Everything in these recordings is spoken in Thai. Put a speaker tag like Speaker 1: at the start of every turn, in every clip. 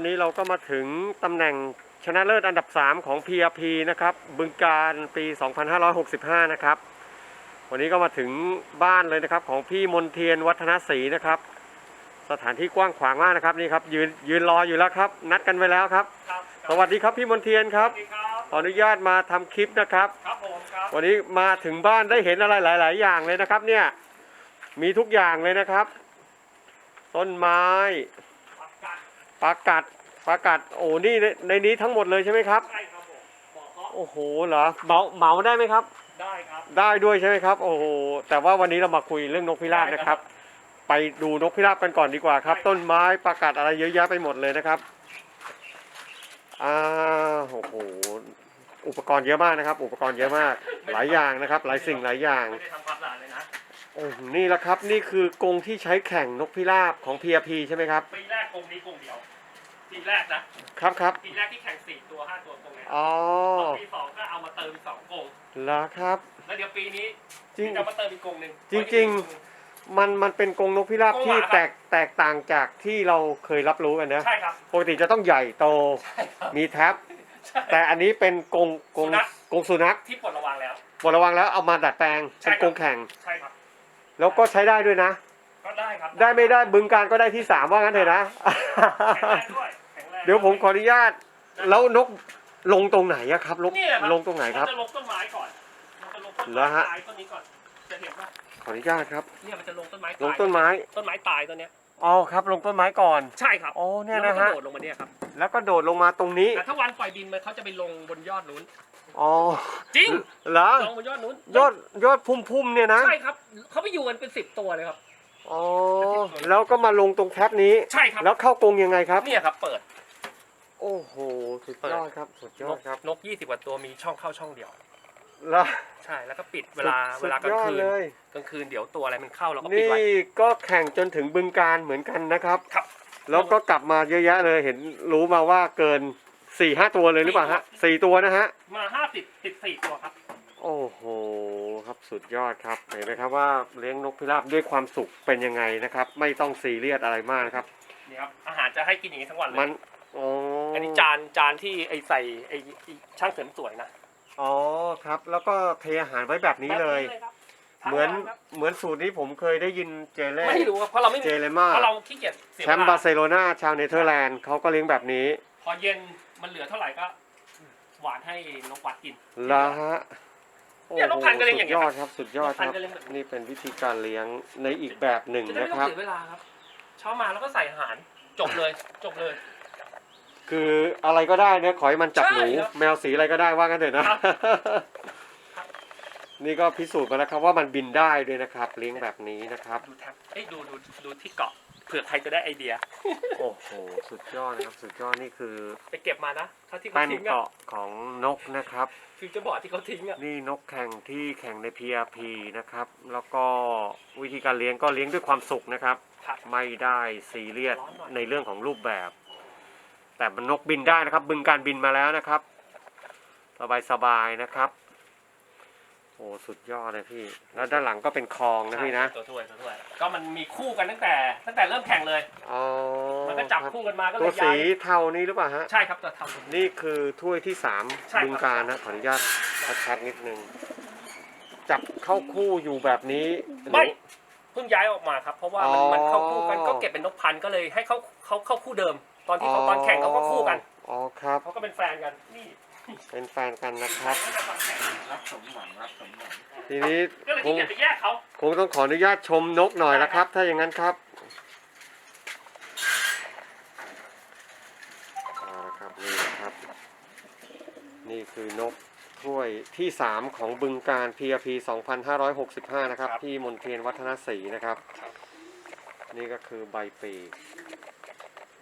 Speaker 1: วันนี้เราก็มาถึงตำแหน่งชนะเลิศอันดับ 3 ของ PRP นะครับ บึงการปี 2565 นะครับ วันนี้ก็มาถึงบ้านเลยนะครับ ของพี่มนเทียนวัฒนศรีนะครับ สถานที่กว้างขวางมากนะครับนี่ครับยืนยืนรออยู่แล้วครับ นัดกันไว้แล้วครับ
Speaker 2: ครับ
Speaker 1: สวัสดีครับพี่มนเทียนครับ
Speaker 2: สวัสดีครับ
Speaker 1: ขออนุญาตมาทำคลิปนะครับ
Speaker 2: ครับผมครับ
Speaker 1: วันนี้มาถึงบ้านได้เห็นอะไรหลาย ๆ อย่างเลยนะครับ เนี่ยมีทุกอย่างเลยนะครับ ต้นไม้
Speaker 2: ปักกัด
Speaker 1: ปลากัดปลากัดโอ้นี่ในในนี้ทั้งหมดเลยใช่ไหมครับ
Speaker 2: ใช่ครับผมบอกเขา
Speaker 1: โอ้โหเหรอเหมาเหมาได้ไหมครับ
Speaker 2: ได้ครับ
Speaker 1: ได้ด้วยใช่ไหมครับ โอ้โหแต่ว่าวันนี้เรามาคุยเรื่องนกพิราบนะครับ ไปดูนกพิราบกันก่อนดีกว่าครับ ต้นไม้ปลากัดอะไรเยอะแยะไปหมดเลยนะครับอ่าโอ้โหอุปกรณ์เยอะมากนะครับ อุปกรณ์เยอะมากหลายอย่างนะครับ หลายสิ่งหลายอย่าง
Speaker 2: ไม่ได้ทำความสะอาดเลยนะ
Speaker 1: โอ้โหนี่แหละครับ นี่คือกรงที่ใช้แข่งนกพิราบของ PRP ใช่ไหมครับ
Speaker 2: ปีแรกกรงนี้กรงเดียวปีแรกนะครับ
Speaker 1: ครับ
Speaker 2: ปีแรกที่แข่งสี่ตัวห้าตัวกรงเนี้ย
Speaker 1: อ๋อ
Speaker 2: ปีสองก็เอามาเติมอีกสองกรง
Speaker 1: เหรอครับ
Speaker 2: แล้วเดี๋ยวปีนี้
Speaker 1: จริง
Speaker 2: จะมาเติมอีกกรงหนึ่ง
Speaker 1: จริงมันมันเป็นกรงนกพิราบ
Speaker 2: กรงห
Speaker 1: ที่
Speaker 2: มาครับ
Speaker 1: แตกแตกต่างจากที่เราเคยรับรู้กันนะ
Speaker 2: ใช่ครับ
Speaker 1: ปกติจะต้องใหญ่โต
Speaker 2: ใช่ครับ
Speaker 1: มีแท็บ
Speaker 2: ใช่
Speaker 1: แต่อันนี้เป็นกรงกรง
Speaker 2: สุนัข
Speaker 1: กรงสุนัข
Speaker 2: ที่ปลดระวังแล้ว
Speaker 1: บทระวังแล้วเอามาดัดแปลง
Speaker 2: ใช่
Speaker 1: เป็น
Speaker 2: ครับ
Speaker 1: กรงแข่ง
Speaker 2: ใช่ครับ
Speaker 1: แล้วก็ใช้ได้ด้วยนะ
Speaker 2: ก็ได้ครับ
Speaker 1: ได้ไม่ได้บึงการก็ได้ที่สามว่างั้นเถอะนะ
Speaker 2: แข็งแรงด้วยแข็งแรง
Speaker 1: เดี๋ยวผมขออนุญาต แล้วนกลงตรงไหนอะครับลง
Speaker 2: นี่แหละครับ
Speaker 1: ลงตรงไหนครับ
Speaker 2: มันจะลงต้นไม้ก่อนมันจะลงต้น
Speaker 1: เหรอ
Speaker 2: ไม้
Speaker 1: ฮะ
Speaker 2: ตายต้นนี้ก่อนจะเห็นว่า
Speaker 1: ขออนุญาตครับ
Speaker 2: เนี่ยมันจะลงต้นไม้
Speaker 1: ลง
Speaker 2: ตาย
Speaker 1: ต้นไม้
Speaker 2: ต้นไม้ตายต้นเนี้ย
Speaker 1: อ๋อครับ ลงต้นไม้ก่อน
Speaker 2: ใช่ครับ
Speaker 1: อ๋อเนี่ย
Speaker 2: แล้ว
Speaker 1: นะ
Speaker 2: มัก็
Speaker 1: ฮะ
Speaker 2: โดดลงมาเนี่ยครับ
Speaker 1: แล้วก็โดดลงมาตรงนี้
Speaker 2: แต่ถ้าวันปล่อยบินมันเขาจะไปลงบนยอดนู้น
Speaker 1: อ๋อ
Speaker 2: จริง
Speaker 1: เหรอ
Speaker 2: ลงบนยอดนู้น
Speaker 1: ยอดยอดพุ่มๆเนี่ยนะ
Speaker 2: ใช่ครับเขาไปอยู่กันเป็นสิบตัวเลยครับ
Speaker 1: อ๋อแล้วก็มาลงตรงแท็บนี้
Speaker 2: ใช่ครับ
Speaker 1: แล้วเข้ากรงยังไงครับ
Speaker 2: เนี่ยครับ เปิด
Speaker 1: โอ้โหสุดยอดครับสุดย
Speaker 2: น
Speaker 1: อด
Speaker 2: ก
Speaker 1: ครับ
Speaker 2: นกยี่สิบกว่าตัวมีช่องเข้าช่องเดียว
Speaker 1: แล้ว
Speaker 2: ใช่แล้วก็ปิดเวลา
Speaker 1: สุ
Speaker 2: เว
Speaker 1: ด
Speaker 2: ลากลาง
Speaker 1: ยอด
Speaker 2: คืน
Speaker 1: เลย
Speaker 2: กลางคืนเดี๋ยวตัวอะไรมันเข้าเราก็ปิด
Speaker 1: นี่
Speaker 2: ไว้
Speaker 1: ก็แข่งจนถึงบึงการเหมือนกันนะครับ
Speaker 2: ครับ
Speaker 1: แล้วก็กลับมาเยอะแยะเลยเห็นรู้มาว่าเกิน สี่ห้าตัวเลยหรือเปล่าฮะสี่ตัวนะฮะ
Speaker 2: มาห้าสิบติดสี่ตัวครับ
Speaker 1: โอ้โหครับสุดยอดครับเห็นไหมครับว่าเลี้ยงนกพิราบด้วยความสุขเป็นยังไงนะครับ ไม่ต้องซีเรียสอะไรมากนะครับ
Speaker 2: นี่ครับ อาหารจะให้กินอย่างนี้ทั้งวันเลย
Speaker 1: มันอ๋อ
Speaker 2: อั
Speaker 1: อั
Speaker 2: นนี้จานจานที่ไอใส่ไอไอ้ช่างเสริมสวยนะ
Speaker 1: อ๋อครับ แล้วก็เทอาหารไว้แบบนี้เลย
Speaker 2: แบบครับ
Speaker 1: เหมือน
Speaker 2: ทั้งวันครับ
Speaker 1: เหมือนสูตรนี้ผมเคยได้ยินเจเล่
Speaker 2: ไม่รู้ครับเพราะเราไม่มี
Speaker 1: เจเลม่า
Speaker 2: เพราะเราขี้เกียจเสีย
Speaker 1: แช
Speaker 2: เว
Speaker 1: มป์
Speaker 2: ลา
Speaker 1: บาร์เซโลนาชาวเนเธอร์แลนด์เขาก็เลี้ยงแบบนี้
Speaker 2: พอเย็น มันเหลือเท่าไหร่ก็ หวานให้นกวัดกิน
Speaker 1: แล้วฮะ
Speaker 2: เนี่ยนกพันธุ์ก็เลี้ยงอย่างเงี้
Speaker 1: สุ
Speaker 2: ย
Speaker 1: ดยอดครับ สุดยอด
Speaker 2: นกพั
Speaker 1: คน
Speaker 2: ธุ์
Speaker 1: รับ
Speaker 2: ก็เลี้ยงแบบนี้
Speaker 1: นี่เป็นวิธีการเลี้ยงในอีกแบบหนึ่ง
Speaker 2: จะได้
Speaker 1: นะ
Speaker 2: ไม่ต้อ
Speaker 1: ครั
Speaker 2: ง
Speaker 1: บ
Speaker 2: เสียเวลาครับ เช้ามาแล้วก็ใส่อาหาร จบเลยจบเลย
Speaker 1: คืออะไรก็ได้นะขอให้มันจับหนู
Speaker 2: ใช่ครับ
Speaker 1: แมวสีอะไรก็ได้ว่ากันเถอะนะ ครับ
Speaker 2: ครับ
Speaker 1: นี่ก็พิสูจน์มาแล้วครับว่ามันบินได้ด้วยนะครับ เลี้ยงแบบนี้นะครับ
Speaker 2: ดูแท็บเอ้ยดูดูดูที่เกาะ เผื่อใครจะได้ไอเดีย
Speaker 1: โอ้โห สุดยอดนะครับ สุดยอดนี่คือ
Speaker 2: ไปเก็บมานะถ้าที่เขา
Speaker 1: แป้น
Speaker 2: ทิ้งอะ
Speaker 1: เกาะของนกนะครับ
Speaker 2: ฟิวเจอร์บอร์ดที่เขาทิ้งอะ
Speaker 1: นี่นกแข่งที่แข่งใน PRP นะครับ แล้วก็วิธีการเลี้ยงก็เลี้ยงด้วยความสุขนะครับ
Speaker 2: ครับ
Speaker 1: ไม่ได้ซีเรียส
Speaker 2: ร้อนหน่อย
Speaker 1: ในเรื่องของรูปแบบ แต่มันนกบินได้นะครับ บึงการบินมาแล้วนะครับ สบายสบายๆนะครับ โอ้สุดยอดเลยพี่ แล้วด้านหลังก็เป็นคลองนะพี่นะ
Speaker 2: ตัวถ้วยตัวถ้วย ก็มันมีคู่กันตั้งแต่ ตั้งแต่เริ่มแข่งเลย
Speaker 1: อ๋อ
Speaker 2: มันก็จับ
Speaker 1: ครับ
Speaker 2: คู่กันมาก็เล
Speaker 1: ตัวยสี
Speaker 2: ย้าย
Speaker 1: เทานี้หรือเปล่าฮะ
Speaker 2: ใช่ครับตัวทำ
Speaker 1: นี่คือถ้วยที่สาม
Speaker 2: ใช่ครับ
Speaker 1: บึงการนะขออนุญาตชัดๆนิดนึง จับเข้าคู่อยู่แบบนี้
Speaker 2: ไม่เพิ่งย้ายออกมาครับ เพราะว่ามัน
Speaker 1: อ๋อ
Speaker 2: มันเข้าคู่กันก็เก็บเป็นนกพันธุ์ก็เลยให้เขาเขาเข้าคู่เดิม ตอนที่เขาตอนแข่งเขาก็คู่กัน
Speaker 1: อ๋อครับ
Speaker 2: เขาก็เป็นแฟนกันนี่
Speaker 1: เป็นแฟนกันนะครับ
Speaker 2: ตั้งแต่ตอนแข่ง
Speaker 3: รับสมหวังรับสมหวัง
Speaker 1: ทีนี้
Speaker 2: ก็เลย
Speaker 1: ค
Speaker 2: ขี้
Speaker 1: ง
Speaker 2: เกียจไปแยกเขา
Speaker 1: คงต้องขออนุญาตชมนกหน่อยละครับ ถ้าอย่างนั้นครับเอาละครับนี่นะครับ นี่คือนกถ้วยที่ 3 ของบึงการ PRP 2565 นะครับ ที่มนเทียนวัฒนศรีนะครับ นี่ก็คือใบปีก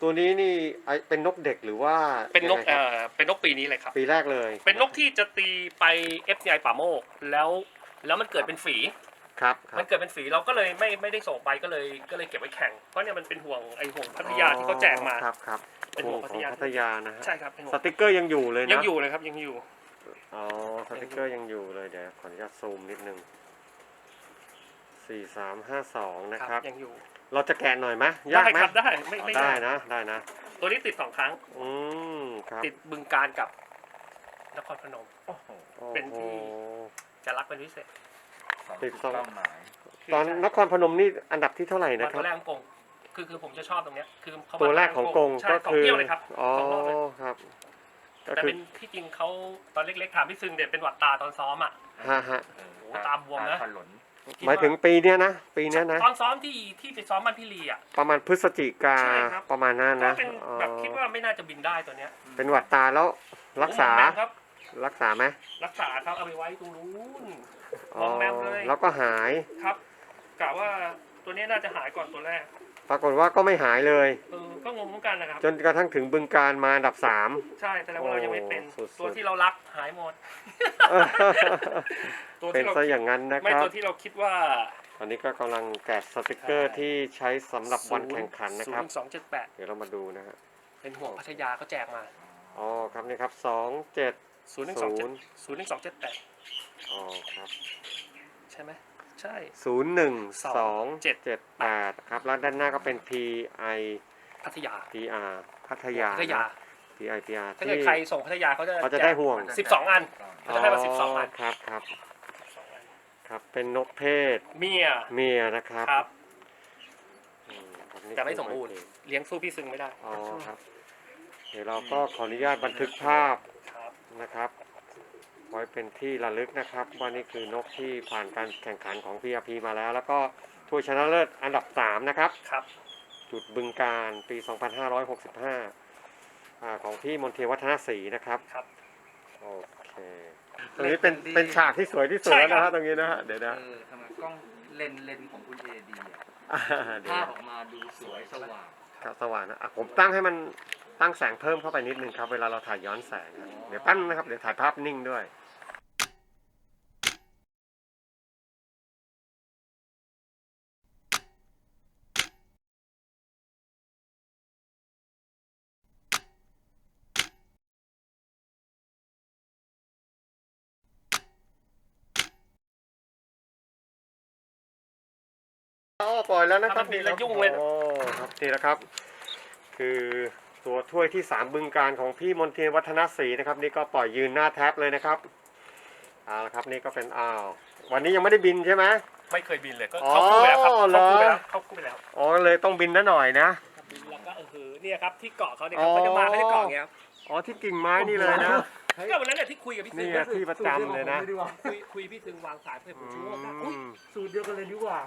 Speaker 1: ตัวนี้นี่ไอเป็นนกเด็กหรือว่า
Speaker 2: เป็นนก
Speaker 1: ยังไง
Speaker 2: เอ่
Speaker 1: ครับ
Speaker 2: อเป็นนกปีนี้เลยครับ
Speaker 1: ปีแรกเลย
Speaker 2: เป็นนกที่จะตีไป FCI ป่าโมกแล้วแล้วมันเกิดเป็นฝี
Speaker 1: ครับครั
Speaker 2: มั
Speaker 1: บ
Speaker 2: นเกิดเป็นฝีเราก็เลยไม่ไม่ได้ส่งไปก็เลยก็เลยเก็บไว้แข่ง เพราะเนี่ยมันเป็นห่วงไอห่วงพัทยาที่เขาแจกมา
Speaker 1: ครับครับ
Speaker 2: เป็น
Speaker 1: ห่
Speaker 2: ห่
Speaker 1: ว
Speaker 2: ว
Speaker 1: ง
Speaker 2: ง
Speaker 1: ข
Speaker 2: พั
Speaker 1: อง
Speaker 2: ทยา
Speaker 1: พัทยานะฮะ
Speaker 2: ใช่ครับเป็นห่ว
Speaker 1: ส
Speaker 2: ง
Speaker 1: ติกเกอร์ยังอยู่เลยนะ
Speaker 2: ยังอยู่เลยครับยังอยู่
Speaker 1: อ๋อสติกเกอร์ยังอยู่เลยเดี๋ยวขออนุญาตซูมนิดนึงสี่สามห้าสองนะ
Speaker 2: ค
Speaker 1: ค
Speaker 2: รั
Speaker 1: รั
Speaker 2: บบยังอยู่
Speaker 1: เราจะแกะหน่อยไหมยา
Speaker 2: ได้
Speaker 1: กไหม
Speaker 2: ครับได้ไม่ไม่
Speaker 1: ได้
Speaker 2: ยาก
Speaker 1: นะได้นะ
Speaker 2: ตัวนี้ติดสองครั้ง
Speaker 1: อืมครับ
Speaker 2: ติดบึงการกับนครพนม
Speaker 3: โอ้โห
Speaker 1: โอ้
Speaker 2: เป็นที่
Speaker 1: โห
Speaker 2: จะรักเป็นพิเศษ
Speaker 1: ติดสอง
Speaker 3: เป้าหมาย
Speaker 1: ตอนนครพนมนี่อันดับที่เท่าไหร่
Speaker 2: มา
Speaker 1: นะค
Speaker 2: ตั
Speaker 1: รับ
Speaker 2: วแรกของกงคือคือผมจะชอบตรงเนี้ยคือเขามา
Speaker 1: ตัวแรกของกง
Speaker 2: ใช่
Speaker 1: ก็
Speaker 2: สอง
Speaker 1: คือ
Speaker 2: เที่ยวเลยครับ
Speaker 1: อ๋อ
Speaker 2: สองรอบเลย
Speaker 1: ครับ ก็
Speaker 2: แต่
Speaker 1: คือ
Speaker 2: เป็นที่จริงเขาตอนเล็กๆถามพี่ซึงเด็ดเป็นหวัดตาตอนซ้อมอะ
Speaker 1: ฮะฮะ
Speaker 3: เออ
Speaker 2: โอ้ตาบวมนะ
Speaker 3: ถลน
Speaker 1: หมายถึงปีเนี้ยนะ ปีเนี้ยนะ
Speaker 2: ตอนซ้อมที่ที่ไปซ้อมบ้านพี่ลีอะ
Speaker 1: ประมาณพฤศจิกา
Speaker 2: ใช่ครับ
Speaker 1: ประมาณนั้น
Speaker 2: ก็
Speaker 1: นะ
Speaker 2: เป็น
Speaker 1: อ๋อ
Speaker 2: แบบคิดว่าไม่น่าจะบินได้ตัวเนี้ย
Speaker 1: เป็นหวัดตาแล้วรักษา
Speaker 2: โอ้หมอแมมครับ
Speaker 1: รักษาไหม
Speaker 2: รักษาครับเอาไปไว้ตรงนู้น
Speaker 1: อ๋
Speaker 2: หมอแมมเลย
Speaker 1: แล้วก็หาย
Speaker 2: ครับกะว่าตัวเนี้ยน่าจะหายก่อนตัวแรก
Speaker 1: ปรากฏว่าก็ไม่หายเลย
Speaker 2: เออก็งงเหมือนกันนะครับ
Speaker 1: จนกระทั่งถึงบึงการมาอันดับสาม
Speaker 2: ใช่แต่ว่าเรายังไม่เป็น
Speaker 1: โอ้สุดๆ
Speaker 2: ตัวที่เรารักหายหมด ตัว
Speaker 1: เป็น
Speaker 2: ที่เรา
Speaker 1: ซะอย่างนั้นนะ
Speaker 2: ไม่
Speaker 1: ครับ
Speaker 2: ตัวที่เราคิดว่า
Speaker 1: ตอนนี้ก็กำลังแกะสติกเกอร์ที่ใช้สำหรับวันแข่งขันนะครับ
Speaker 2: สองเจ็ดแปด
Speaker 1: เดี๋ยวเรามาดูนะฮะ
Speaker 2: เป็นห่วงพัทยาเขาแจกมา
Speaker 1: อ๋อครับนี่ครับสองเจ็ด
Speaker 2: ศูนย์หนึ่งสองเจ็ดศูนย์หนึ่งสองเจ็ดแปด
Speaker 1: อ๋อครับ
Speaker 2: ใช่ไหม ใช่
Speaker 1: ศูนย์หนึ่งสอง
Speaker 2: เจ็ด
Speaker 1: เจ็ดแปดครับ แล้วด้านหน้าก็เป็น P I
Speaker 2: พัทยา
Speaker 1: P R พัทยา
Speaker 2: พัทยา
Speaker 1: P I P R
Speaker 2: ถ้าเกิดใครส่งพัทยาเขาจะ
Speaker 1: เขาจะได้ห่วง
Speaker 2: สิบสองอันเขาจะให้มา12อัน
Speaker 1: ครับครับ
Speaker 2: 12อัน
Speaker 1: ครับ เป็นนกเพศ
Speaker 2: เมีย
Speaker 1: เมียนะครับ
Speaker 2: ครับ
Speaker 1: อืมครับนี่
Speaker 2: แต่ไม่สมบูรณ์
Speaker 1: คือ
Speaker 2: เลี้ยงสู้พี่ซึงไม่ได้
Speaker 1: อ๋อครับ เดี๋ยวเราก็ขออนุญาตบันทึกภาพ
Speaker 2: ครับ
Speaker 1: นะครับ ไว้เป็นที่ระลึกนะครับว่านี่คือนกที่ผ่านการแข่งขันของ PRP มาแล้ว แล้วก็ถ้วยชนะเลิศอันดับ 3 นะครับ
Speaker 2: ครับ
Speaker 1: จุดบึงการปี 2565อ่าของพี่มนเทียวัฒนศรีนะครับ
Speaker 2: ครับ
Speaker 1: โอเคตรงนี้เป็นเป็นฉากที่สวยที่สุด
Speaker 2: ใช่
Speaker 1: แล้ว
Speaker 2: ครั
Speaker 1: นะ
Speaker 2: บ
Speaker 1: ฮะตรงนี้นะฮะเดี๋ยวนะ
Speaker 3: เออทำไมกล้องเลนส์เลนส์ของคุณเอดีอะ
Speaker 1: อ่าเดี๋ยว
Speaker 3: ภาพ
Speaker 1: นะ
Speaker 3: ออกมาดูสวยสว่าง
Speaker 1: ครับสว่างนะอะผมตั้งให้มัน ตั้งแสงเพิ่มเข้าไปนิดนึงครับ เวลาเราถ่ายย้อนแสงนะเดี๋ยวแปั้นงนะครับ เดี๋ยวถ่ายภาพนิ่งด้วยอ๋อปล่อยแล้วนะครับ
Speaker 2: ถ้ามันบินแล้วยุ่งเลยนะ
Speaker 1: โอ้ครับนี่แหละครับ คือ ตัวถ้วยที่สามบึงการของพี่มนเทียนวัฒนศรีนะครับ นี่ก็ปล่อยยืนหน้าแท็บเลยนะครับเอาละครับนี่ก็เป็นอ้าววันนี้ยังไม่ได้บินใช่ไหม
Speaker 2: ไม่เคยบินเลยก็
Speaker 1: อ๋อ
Speaker 2: เข้าคู่ไปแล้วครับ
Speaker 1: เหรอ
Speaker 2: เข้าคู่ไปแล้วเข้าคู่ไปแล้ว
Speaker 1: อ๋อเลยต้องบินนะหน่อยนะ
Speaker 2: บินแล้วก็เออคือเนี่ยครับที่เกาะเขาเนี่ยครับเขาจะมาเขาจะเกาะอย่างเงี้ยครับ
Speaker 1: อ๋อที่กิ่งไม้นี่เลยนะ
Speaker 2: ก็วันนั้นเนี่ยที่คุยกับพี่ซึ
Speaker 1: นี่
Speaker 2: ง
Speaker 1: ไงที่ประจำเลยนะ
Speaker 2: คุยคุยพี่ซึงวางสายเพื่อนผมชูว่าอุ้ย
Speaker 1: อืม
Speaker 2: สูตรเดียวกันเลยดีกว่า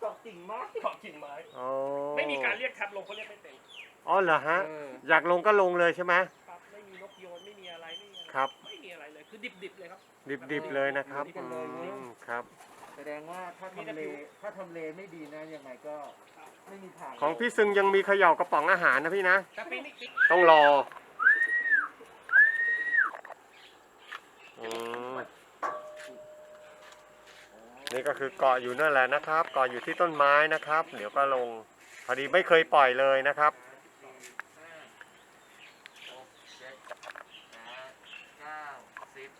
Speaker 2: เกาะกิ่งไม้เกาะกิ่งไม้
Speaker 1: อ๋อ
Speaker 2: ไม่มีการเรียกแท็บลงเขาเรียกไม่เป็น
Speaker 1: อ๋อเหรอฮะ
Speaker 2: เออ
Speaker 1: อยากลงก็ลงเลยใช่ไหม
Speaker 2: ครับไม่มีนกโยนไม่มีอะไรไม่มีอะไร
Speaker 1: ครับ
Speaker 2: ไม่มีอะไรเลยคือดิบๆเลยครับ
Speaker 1: ดิบๆเลยนะครับ
Speaker 2: ดิบๆเลย
Speaker 1: อืมครับ
Speaker 4: แสดงว่าถ้าทำเลถ้าทำเลไม่ดีนะยังไงก็ไม่มีทาง
Speaker 1: ของพี่ซึงยังมีเขย่ากระป๋องอาหารนะพี่นะ
Speaker 2: แต่ปีนี้
Speaker 1: ต้องรออืมนี่ก็คือเกาะอยู่นั่นแหละนะครับ เกาะอยู่ที่ต้นไม้นะครับ เดี๋ยวก็ลง พอดีไม่เคยปล่อยเลยนะครับ
Speaker 3: เก้าสิบ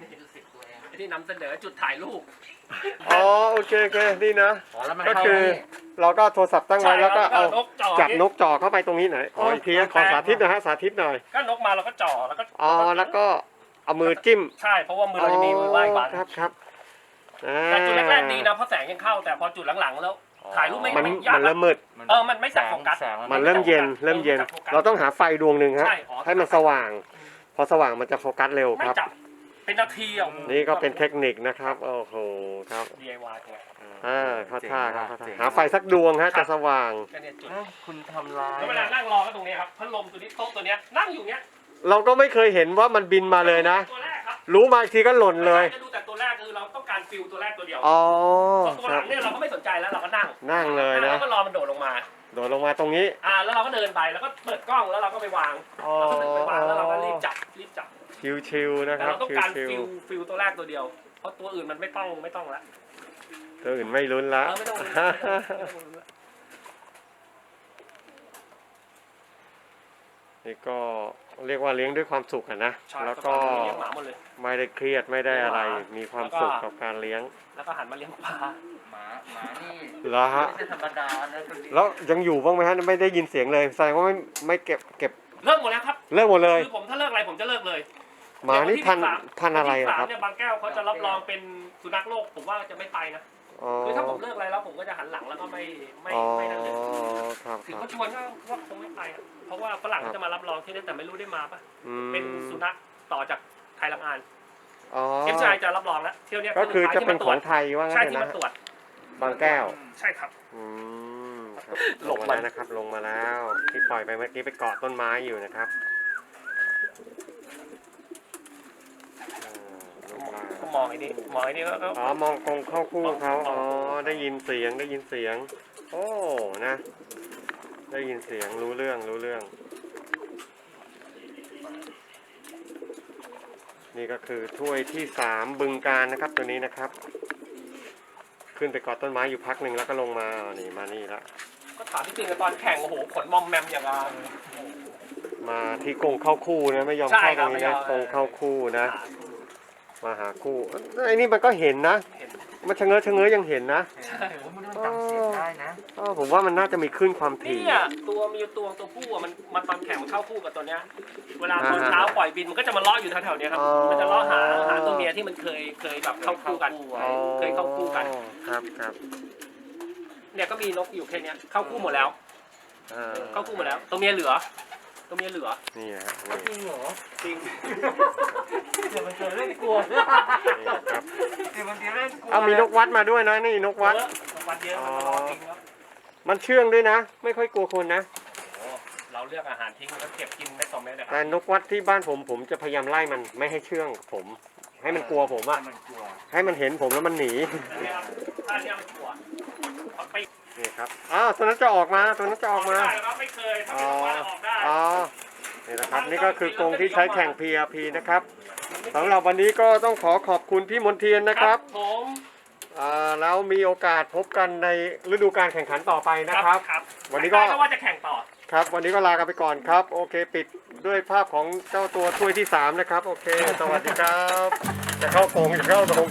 Speaker 3: นี่คือสิบตัวเอง
Speaker 2: ที่นำเสนอจุดถ่ายรูป
Speaker 1: อ๋อโอเคโอเคนี่นะ
Speaker 3: อ๋อแล้วมัน
Speaker 1: ก็
Speaker 3: เข้า
Speaker 1: คือ
Speaker 3: นี่
Speaker 1: เราก็โทรศัพท์ตั้งไว้แล้วก็เอา
Speaker 2: นกจ่อ
Speaker 1: จับนกจ่อเข้าไปตรงนี้หน่อยอ๋ออีกทีนะขอสาธิตหนะฮะสาธิตหน่อย
Speaker 2: ก็นกมาเราก็จ่อแล้วก็
Speaker 1: อ๋อแล้วก็เอามือจิ้ม
Speaker 2: ใช่เพราะว่ามือเราจะมีมือไหว้บัง
Speaker 1: ครับครับอ่า
Speaker 2: แต่จุดแรกๆดีนะเพราะแสงยังเข้าแต่พอจุดหลังๆแล้ว ถ่ายรูปไม่
Speaker 1: มัน
Speaker 2: ไม่ยาก
Speaker 1: มันเริ่มมืด
Speaker 2: เออมันไม่จับโฟกัส
Speaker 3: แสง
Speaker 1: มันเริ่มเย็นเริ่มเย็น เราต้องหาไฟดวงหนึ่งฮะ
Speaker 2: ใช่อ๋อ
Speaker 1: ให้มันสว่าง พอสว่างมันจะโฟกัสเร็ว
Speaker 2: ไม่
Speaker 1: ครับ
Speaker 2: จับ เป็นนาทีอะ
Speaker 1: นี่ก็เป็นเทคนิคนะครับ โอ้โหครับ
Speaker 2: DIY ไง
Speaker 1: อ่าเข้าท่าครับเข้าท่าหาไฟสักดวงฮะจะสว่าง
Speaker 2: ก็เนี่ยจุด
Speaker 3: เอ้ยคุณทำลาย
Speaker 2: แล้วเวลานั่งรอก็ตรงนี้ครับพัดลมตัวนี้โต๊ะตัวเนี้ยนั่งอยู่เนี้ย
Speaker 1: เราก็ไม่เคยเห็นว่ามันบินมาเลยนะ
Speaker 2: ตัวแรกครับ
Speaker 1: รู้มาอีกทีก็หล่นเลย
Speaker 2: จะดูแต่ตัวแรกคือเราต้องการฟิลตัวแรกตัวเดียว
Speaker 1: อ๋อ
Speaker 2: พอตัว
Speaker 1: ค
Speaker 2: ห
Speaker 1: รั
Speaker 2: ลั
Speaker 1: บ
Speaker 2: งเนี่ยเราก็ไม่สนใจแล้วเราก็นั่ง
Speaker 1: นั่งเลยนะ
Speaker 2: แล้วก็รอมันโดดลงมา
Speaker 1: โดดลงมาตรงนี้
Speaker 2: อ่าแล้วเราก็เดินไปแล้วก็เปิดกล้องแล้วเราก็ไปวาง
Speaker 1: อ๋อ
Speaker 2: เราก็ไปวางแล้วเราก็รีบจับรีบจับ
Speaker 1: ชิวๆนะ
Speaker 2: แต่
Speaker 1: ครับ
Speaker 2: เราต้องการ
Speaker 1: ชิว
Speaker 2: ฟิลฟิลตัวแรกตัวเดียว เพราะตัวอื่นมันไม่ต้องไม่ต้องละ
Speaker 1: ๆตัวอื่นไม่ลุ้นละ
Speaker 2: เออไม่ต้องลุ้นละไม่ต้องลุ้นละ
Speaker 1: นี่ก็เรียกว่าเลี้ยงด้วยความสุขอะนะ
Speaker 2: ใช่
Speaker 1: แล้วก็
Speaker 2: เลี้ยงหมาหมดเลย
Speaker 1: ไม่ได้เครียดไม่ได้อะไร
Speaker 2: เลี้ยงหมา
Speaker 1: มีความ
Speaker 2: แล้วก็
Speaker 1: สุขกับการเลี้ยง
Speaker 2: แล้วก็หันมาเลี้ยงปลา
Speaker 3: หมาหมาหมานี่
Speaker 1: เหรอฮะ
Speaker 3: ไม่ใช่ธรรมดานะคนนี้
Speaker 1: แล้วยังอยู่บ้างไหมฮะไม่ได้ยินเสียงเลยแสดงว่าไม่ไม่เก็บเก็บ
Speaker 2: เลิกหมดแล้วครับ
Speaker 1: เลิกหมดเลย
Speaker 2: คือผมถ้าเลิกอะไรผมจะเลิกเลย
Speaker 1: หมานี่พันธุ์
Speaker 2: เดี๋ยววัที่
Speaker 1: พันธุ์อะไร
Speaker 2: วันที่
Speaker 1: อะครับ
Speaker 2: สามเนี่ยบางแก้วเขาจะรับรองเป็นสุนัขโลกผมว่าจะไม่ไปนะ
Speaker 1: อ๋อ
Speaker 2: คือถ้าผมเลิกอะไรแล้วผมก็จะหันหลังแล้วก็ไม่ไม่
Speaker 1: อ๋อ
Speaker 2: ไม่นั่นเลย
Speaker 1: ครับ
Speaker 2: ถึง
Speaker 1: ครับ
Speaker 2: เขาชวนก็ว่าคงไม่ไปอะเพราะว่าฝรั่งเขาจะมารับรองที่นี่แต่ไม่รู้ได้มาปะ
Speaker 1: อืม
Speaker 2: เป็นสุนัขต่อจากไทยลังอาน
Speaker 1: อ๋อ
Speaker 2: เอฟไจะรับรองแล้วเที่ยวเนี้ย
Speaker 1: ก็คือจะ
Speaker 2: ที่
Speaker 1: เป็น
Speaker 2: มาต
Speaker 1: ข
Speaker 2: รว
Speaker 1: อ
Speaker 2: จ
Speaker 1: งไทยว่างั้
Speaker 2: ใช่
Speaker 1: นเถ
Speaker 2: ที่
Speaker 1: อะ
Speaker 2: มา
Speaker 1: นะ
Speaker 2: ตรวจ
Speaker 1: บางแก้ว
Speaker 2: ใช่ครับ
Speaker 1: อืมครับ
Speaker 2: หล
Speaker 1: ล
Speaker 2: บ
Speaker 1: ง
Speaker 2: มั
Speaker 1: มาน แล้วนะครับ ลงมาแล้ว ที่ปล่อยไปเมื่อกี้ไปเกาะต้นไม้อยู่นะครับเออลงมา
Speaker 2: ก็มองไอ้นี่มองไอ้นี่ก็ก็
Speaker 1: อ๋อมองกรงเข้าคู่เขา
Speaker 2: มอง
Speaker 1: อ๋อได้ยินเสียงได้ยินเสียง โอ้นะ ได้ยินเสียงรู้เรื่องรู้เรื่อง นี่ก็คือถ้วยที่สามบึงการนะครับตัวนี้นะครับ ขึ้นไปเกาะต้นไม้อยู่พักหนึ่งแล้วก็ลงมาอ๋อนี่มานี่ละ
Speaker 2: ก็ถามที่จริงอะตอนแข่งโอ้โหขนมอมแมมอย่างกับ
Speaker 1: มาที่กรงเข้าคู่นะไม่ยอม
Speaker 2: ใช่
Speaker 1: เข้าตรงนี้
Speaker 2: ครั
Speaker 1: นะ
Speaker 2: บไม่ยอม
Speaker 1: กรงเข้าคู่นะ มาหาคู่ไอ้นี่มันก็เห็นนะ
Speaker 2: เห็น
Speaker 1: มันชะเง้อชะเง้อยังเห็นนะ
Speaker 2: ใช่
Speaker 3: โอ้มันจำเสียงได้นะ
Speaker 1: อ๋อผมว่ามันน่าจะมีขึ้นความถี่
Speaker 2: เนี่ยตัวมีอยู่ตัวตัวผู้อะมันมันตอนแข่งมันเข้าคู่กับตัวเนี้ย เวลาตอน
Speaker 1: อ่าฮะ
Speaker 2: เช้าปล่อยบินมันก็จะมาเลาะอยู่แถวๆเนี้ยครับ
Speaker 1: อ๋อ
Speaker 2: มันจะเลาะหาหาตัวเมียที่มันเคยเคยแบบเข้าคู่กัน
Speaker 1: อ๋อ
Speaker 2: เคยเข้าคู่กัน
Speaker 1: ครับครับ
Speaker 2: เนี่ยก็มีนกอยู่แค่เนี้ยเข้าคู่หมดแล้ว
Speaker 1: อ่า
Speaker 2: เข้าคู่หมดแล้ว ตัวเมียเหลือ ตัวเมียเหลือ
Speaker 1: นี่ฮะ
Speaker 3: จริงเหรอ
Speaker 2: จริง
Speaker 3: เดี๋ยวมันจะเล่นกลัว
Speaker 1: นี่ครับ
Speaker 3: เดี๋ยวมันจะเล่นกลัว
Speaker 1: เอามีนกวัดมาด้วยนะนี่นกวัด
Speaker 2: เยอะวันเดียวมันมาลองจริงแล้ว
Speaker 1: มันเชื่องด้วยนะ ไม่ค่อยกลัวคนนะ
Speaker 2: โอ้เราเลือกอาหารทิ้งแล้วเก็บกินได้สองเม็ดนะค
Speaker 1: แต่
Speaker 2: รับ
Speaker 1: นกวัดที่บ้านผมผมจะพยายามไล่มันไม่ให้เชื่องผม ให้มันกลัวผมอะ
Speaker 3: มันกลัว
Speaker 1: ให้มันเห็นผมแล้วมันหนี
Speaker 2: อันเนี้ยถ้าอันเนี้ยมันกลัวเอาไป
Speaker 1: นี่ครับอ้าวตัวนั้นจะออกมาตัวนั้นจะออกมา
Speaker 2: ได้ครับไม่เคยถ้า
Speaker 1: อ๋อ
Speaker 2: เป็นวันออกได้
Speaker 1: อ๋อนี่นะครับนี่ก็คือกรงที่ใช้แข่ง PRP นะครับสำหรับวันนี้ก็ต้องขอขอบคุณพี่มนเทียนนะครับ
Speaker 2: ผม
Speaker 1: อ่าแล้วมีโอกาสพบกันในฤดูการแข่งขันต่อไปนะครับ
Speaker 2: ครับ
Speaker 1: วันนี้ก็
Speaker 2: ได้ว่าจะแข่งต่อ
Speaker 1: ครับ วันนี้ก็ลากันไปก่อนครับ โอเค ปิดด้วยภาพของเจ้าตัวถ้วยที่ 3 นะครับ โอเค สวัสดีครับ จะเข้าโกงจะเข้าโกง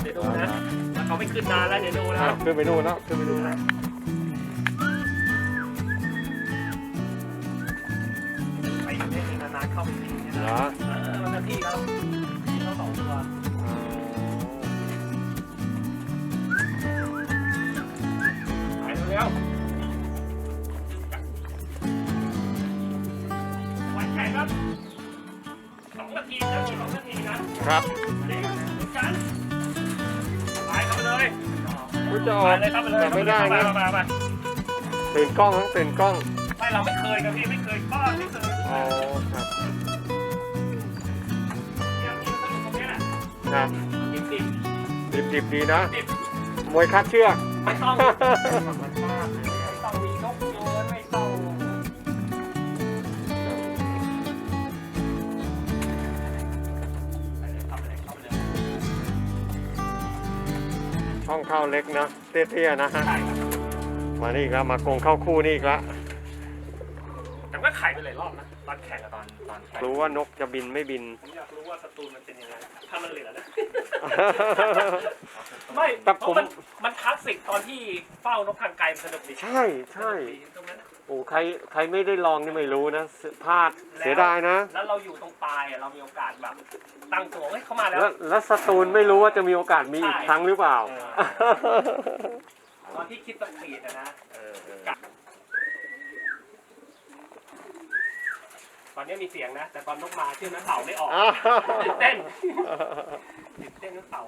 Speaker 2: เขาเดี๋ยวดูนะแล้วเขาไม่ขึ้นนานแล้วเดี๋ยวดูนะ
Speaker 1: อะขึ้นไปนู่นแล้วขึ้นไปนู่นแล้ว
Speaker 2: ไปอยู่นี่นานๆเข้าไปตีเนี่ย
Speaker 1: เหร
Speaker 2: นะ
Speaker 1: อ
Speaker 2: เออมันจะพี่เขาพี่เขาสองตัวไปเร็วๆวันแข่งครับสองนาทีนะสองนาทีนะครับ กู
Speaker 1: จะอ
Speaker 2: ไปเลยครับไปเลย
Speaker 1: แต่ไม่ได้
Speaker 2: เข้า
Speaker 1: นะ
Speaker 2: มามามา
Speaker 1: ตื่นกล้องต้องตื่นกล้อง
Speaker 2: ไม่เราไม่เคยกันพี่ไม่เคยก้องไม่เคย
Speaker 1: อ๋อครับ
Speaker 2: นะ
Speaker 1: ครับดิบดิบดีนะมวยคัดเชือก
Speaker 2: ไม่ต้อง
Speaker 3: ธรรมชาติเลย
Speaker 2: ไม่ต้อง
Speaker 1: ช่องเข้าเล็กนะเตี้ยๆนะฮะ
Speaker 2: ใช่ครับ
Speaker 1: มานี่อีกแล้วมากงเข้าคู่นี่อีกแล้ว
Speaker 2: แต่ก็ไข่ไปหลายรอบนะตอนแข่งอะ
Speaker 3: ตอนตอนแข่ง
Speaker 1: รู้ว่านกจะบินไม่บิน
Speaker 2: ผมอยากรู้ว่าสตูนมันเป็นยังไงถ้ามันเหลือนะ ไม่
Speaker 1: แต่ผม
Speaker 2: เพราะมันมันคลาสสิกตอนที่เฝ้านกทางไกลมันสนุกดี
Speaker 1: ใช่ใช่
Speaker 2: สนุกดีตรงนั้นน่ะ
Speaker 1: โอ้ใครใครไม่ได้ลองนี่ไม่รู้นะเสียพลาดเสียดายนะ
Speaker 2: แล้วเราอยู่ตรงปลายอะเรามีโอกาสแบบตั้งตัวเฮ้ยเข้ามาแล้ว
Speaker 1: แล้วแล้วสตูลไม่รู้ว่าจะมีโอกาสมีอีก
Speaker 2: ใช่
Speaker 1: ครั้งหรือเปล่า
Speaker 2: ตอนที่คิดสปีดอะนะ
Speaker 1: เออเออ
Speaker 2: ตอนนี้มีเสียงนะ แต่ตอนนกมาชื่อนะเต่าไม่ออก
Speaker 1: อ้าว
Speaker 2: ตื่นเต้นตื่นเต้นนะเต่า